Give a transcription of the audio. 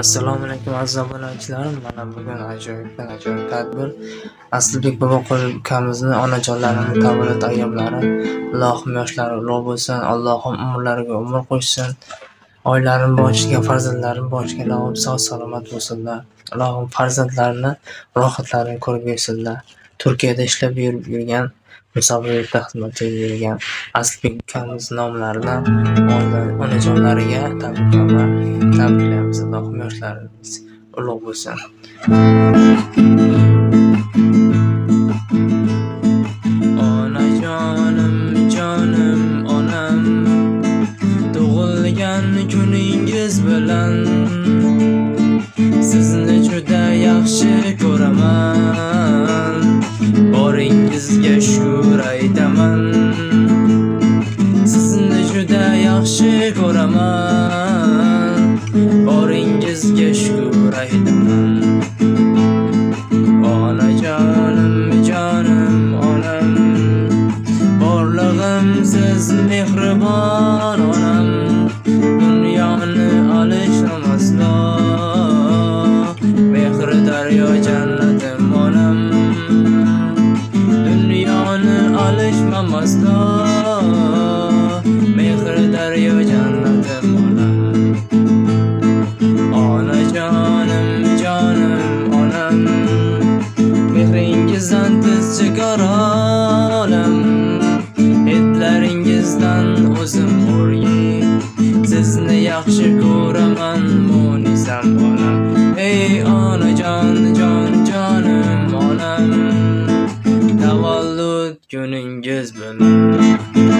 Assalomu alaykum aziz obunachilarim. Mana bugun ajoyibdan ajoyib tadbir. Aslibek Boboqul ukamizni onajonlarini tavallud ayyomlari. allohim yoshlari ulug' bo'lsin. Allohim umrlariga umr qo'shsin. oylarim boshiga, farzandlarini boshiga ilohim sog' salomat bo'lsinlar. Ilohim farzandlarini rohatlarini ko'rib yursinlar Turkiyada ishlab yurib yurgan musavvirlikda xizmat qilib yurgan Aslibek ukamiz nomlaridan oila- onajonlariga tabriklama tabriklaymiz. Allohim yoshlaringiz ulug' bo'lsin. Kuningiz bilan Boringizga shukr aytaman. Sizni juda yaxshi ko'raman. Boringizga shukr aytaman. Onajonim, jonim, onam Borlig'im siz mehribon onam Dunyoni alishim aslo Mehri daryo aslo mehr daryo jannatim onam Onajonim, jonim, onam Mehringizdan tiz chekara olam. Hidlaringizdan o'zim o'rgin Sizni yaxshi ko'raman Günün göz bölümü.